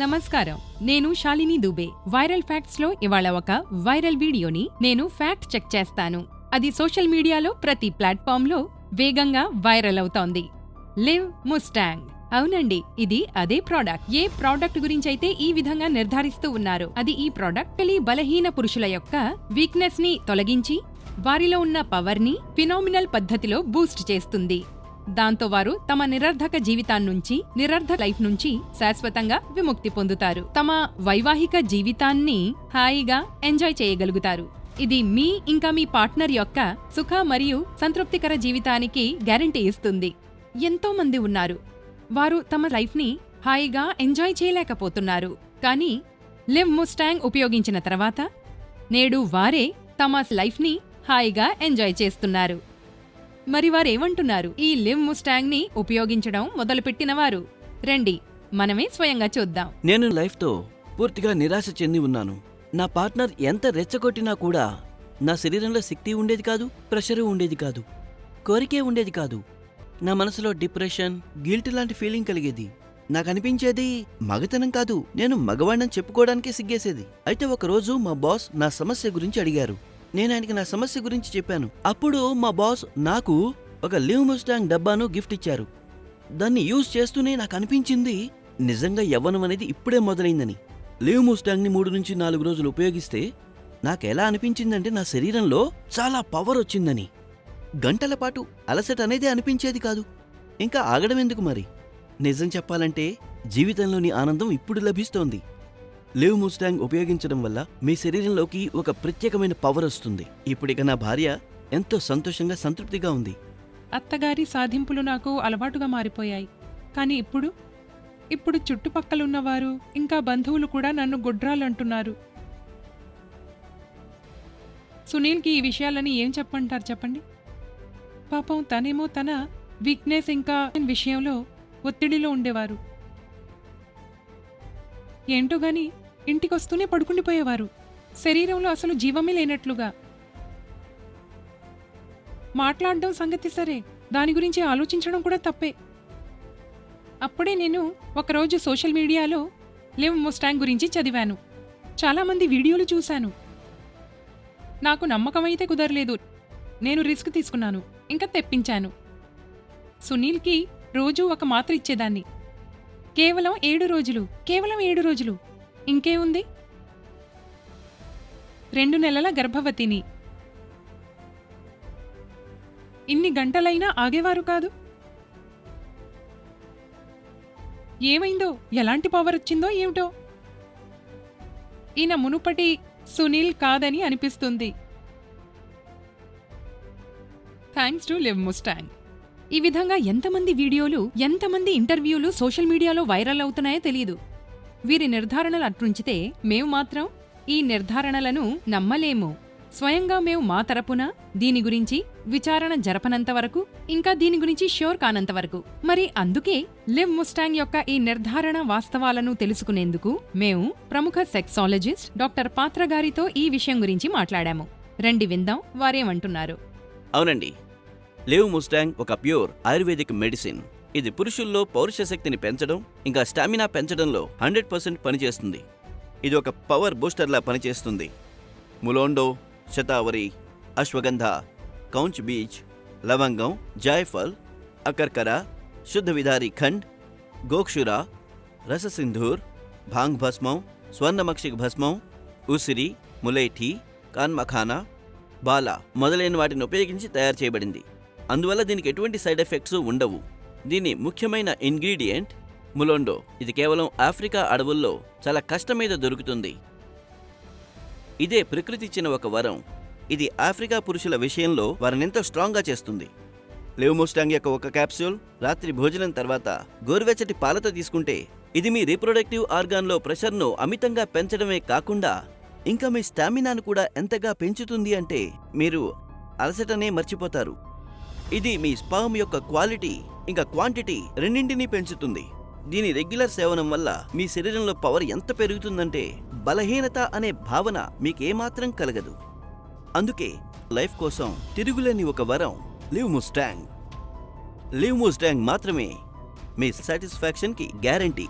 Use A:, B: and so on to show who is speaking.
A: నమస్కారం. నేను శాలిని దుబే. వైరల్ ఫ్యాక్ట్స్లో ఇవాళ ఒక వైరల్ వీడియోని నేను ఫ్యాక్ట్ చెక్ చేస్తాను. అది సోషల్ మీడియాలో ప్రతి ప్లాట్ఫామ్లో వేగంగా వైరల్ అవుతోంది. Liv Mustang. అవునండి ఇది అదే ప్రోడక్ట్. ఏ ప్రోడక్ట్ గురించి అయితే ఈ విధంగా నిర్ధారిస్తూ ఉన్నారు అది ఈ ప్రోడక్ట్ పెళ్ళి బలహీన పురుషుల యొక్క వీక్నెస్ని తొలగించి వారిలో ఉన్న పవర్ని ఫినామినల్ పద్ధతిలో బూస్ట్ చేస్తుంది. దాంతో వారు తమ నిరర్ధక జీవితాన్నుంచి నిరర్ధక లైఫ్ నుంచి శాశ్వతంగా విముక్తి పొందుతారు. తమ వైవాహిక జీవితాన్ని హాయిగా ఎంజాయ్ చేయగలుగుతారు. ఇది మీ ఇంకా మీ పార్ట్నర్ యొక్క సుఖ మరియు సంతృప్తికర జీవితానికి గ్యారంటీ ఇస్తుంది. ఎంతో మంది ఉన్నారు. వారు తమ లైఫ్ని హాయిగా ఎంజాయ్ చేయలేకపోతున్నారు. కానీ లివ్ ముస్టాంగ్ ఉపయోగించిన తర్వాత నేడు వారే తమ లైఫ్ని హాయిగా ఎంజాయ్ చేస్తున్నారు. మరి వారేమంటున్నారు? ఈ లివ్ ముస్టాంగ్ని ఉపయోగించడం మొదలుపెట్టినవారు. రండి మనమే స్వయంగా చూద్దాం.
B: నేను లైఫ్తో పూర్తిగా నిరాశ చెంది ఉన్నాను. నా పార్ట్నర్ ఎంత రెచ్చగొట్టినా కూడా నా శరీరంలో శక్తి ఉండేది కాదు ప్రెషరు ఉండేది కాదు కోరికే ఉండేది కాదు. నా మనసులో డిప్రెషన్ గిల్ట్ లాంటి ఫీలింగ్ కలిగేది. నాకు అనిపించేది మగతనం కాదు నేను మగవాణ్ణని చెప్పుకోవడానికే సిగ్గేసేది. అయితే ఒకరోజు మా బాస్ నా సమస్య గురించి అడిగారు. నేను ఆయనకి నా సమస్య గురించి చెప్పాను. అప్పుడు మా బాస్ నాకు ఒక లివ్ ముస్టాంగ్ డబ్బాను గిఫ్ట్ ఇచ్చారు. దాన్ని యూజ్ చేస్తూనే నాకు అనిపించింది నిజంగా యవ్వనం అనేది ఇప్పుడే మొదలైందని. లివ్ ముస్టాంగ్ని మూడు నుంచి నాలుగు రోజులు ఉపయోగిస్తే నాకెలా అనిపించిందంటే నా శరీరంలో చాలా పవర్ వచ్చిందని. గంటల పాటు అలసట అనేది అనిపించేది కాదు. ఇంకా ఆగడం ఎందుకు మరి? నిజం చెప్పాలంటే జీవితంలోని ఆనందం ఇప్పుడు లభిస్తోంది. లివ్ ముస్టాంగ్ ఉపయోగించడం వల్ల మీ శరీరంలోకి ఒక ప్రత్యేకమైన పవర్ వస్తుంది. ఇప్పుడిక నా భార్య ఎంతో సంతోషంగా సంతృప్తిగా ఉంది.
C: అత్తగారి సాధింపులు నాకు అలవాటుగా మారిపోయాయి. కానీ ఇప్పుడు ఇప్పుడు చుట్టుపక్కలున్నవారు ఇంకా బంధువులు కూడా నన్ను గుడ్రాలంటున్నారు. సునీల్కి ఈ విషయాలని ఏం చెప్పంటారు చెప్పండి? పాపం తనేమో తన వీక్నెస్ ఇంకా విషయంలో ఒత్తిడిలో ఉండేవారు. ఏంటో గాని ఇంటికొస్తూనే పడుకుండిపోయేవారు శరీరంలో అసలు జీవమే లేనట్లుగా. మాట్లాడడం సంగతి సరే దాని గురించి ఆలోచించడం కూడా తప్పే. అప్పుడే నేను ఒకరోజు సోషల్ మీడియాలో లివ్ ముస్టాంగ్ గురించి చదివాను. చాలామంది వీడియోలు చూశాను. నాకు నమ్మకం అయితే కుదరలేదు. నేను రిస్క్ తీసుకున్నాను. ఇంకా తెప్పించాను. సునీల్కి రోజూ ఒక మాత్ర ఇచ్చేదాన్ని. కేవలం ఏడు రోజులు కేవలం ఏడు రోజులు. ఇంకేముంది? రెండు నెలల గర్భవతిని. ఇన్ని గంటలైనా ఆగేవారు కాదు. ఏమైందో ఎలాంటి పవర్ వచ్చిందో ఏమిటో? ఈయన మునుపటి సునీల్ కాదని అనిపిస్తుంది. థ్యాంక్స్ టు లివ్ ముస్టాంగ్
A: ఈ విధంగా ఎంతమంది వీడియోలు ఎంతమంది ఇంటర్వ్యూలు సోషల్ మీడియాలో వైరల్ అవుతున్నాయో తెలియదు వీరి నిర్ధారణలు అట్టుంచితే మేము మాత్రం ఈ నిర్ధారణలను నమ్మలేము. స్వయంగా మేము మా తరపున దీని గురించి విచారణ జరపనంత వరకు ఇంకా దీని గురించి ష్యూర్ కానంత వరకు. మరి అందుకే లివ్ ముస్టాంగ్ యొక్క ఈ నిర్ధారణ వాస్తవాలను తెలుసుకునేందుకు మేము ప్రముఖ సెక్సాలజిస్ట్ డాక్టర్ పాత్ర గారితో ఈ విషయం గురించి మాట్లాడాము. రండి విందాం వారేమంటున్నారు.
B: అవునండి. లివ్ ముస్టాంగ్ ఒక ప్యూర్ ఆయుర్వేదిక్ మెడిసిన్. ఇది పురుషుల్లో పౌరుష శక్తిని పెంచడం ఇంకా స్టామినా పెంచడంలో హండ్రెడ్ పర్సెంట్ పనిచేస్తుంది. ఇది ఒక పవర్ బూస్టర్లా పనిచేస్తుంది. ములోండో శతావరి అశ్వగంధ కౌంచ్ బీచ్ లవంగం జాయఫల్ అకర్కర శుద్ధ విధారి ఖండ్ గోక్షుర రససింధూర్ భాంగ్ భస్మం స్వర్ణమక్షిక్ భస్మం ఉసిరి ములేఠి కాన్మఖానా బాల మొదలైన వాటిని ఉపయోగించి తయారు చేయబడింది. అందువల్ల దీనికి ఎటువంటి సైడ్ ఎఫెక్ట్స్ ఉండవు. దీని ముఖ్యమైన ఇంగ్రీడియంట్ ములోండో. ఇది కేవలం ఆఫ్రికా అడవుల్లో చాలా కష్టం మీద దొరుకుతుంది. ఇదే ప్రకృతి ఇచ్చిన ఒక వరం. ఇది ఆఫ్రికా పురుషుల విషయంలో వారినెంతో స్ట్రాంగ్గా చేస్తుంది. లెవ్మోస్టాంగ్ యొక్క ఒక క్యాప్సూల్ రాత్రి భోజనం తర్వాత గోరువెచ్చటి పాలతో తీసుకుంటే ఇది మీ రీప్రొడక్టివ్ ఆర్గాన్లో ప్రెషర్ను అమితంగా పెంచడమే కాకుండా ఇంకా మీ స్టామినాను కూడా ఎంతగా పెంచుతుంది అంటే మీరు అలసటనే మర్చిపోతారు. ఇది మీ స్పర్మ్ యొక్క క్వాలిటీ ఇంకా క్వాంటిటీ రెండింటినీ పెంచుతుంది. దీని రెగ్యులర్ సేవనం వల్ల మీ శరీరంలో పవర్ ఎంత పెరుగుతుందంటే బలహీనత అనే భావన మీకేమాత్రం కలగదు. అందుకే లైఫ్ కోసం తిరుగులేని ఒక వరం లివ్ ముస్టాంగ్. లివ్ ముస్టాంగ్ మాత్రమే మీ సాటిస్ఫాక్షన్కి గ్యారంటీ.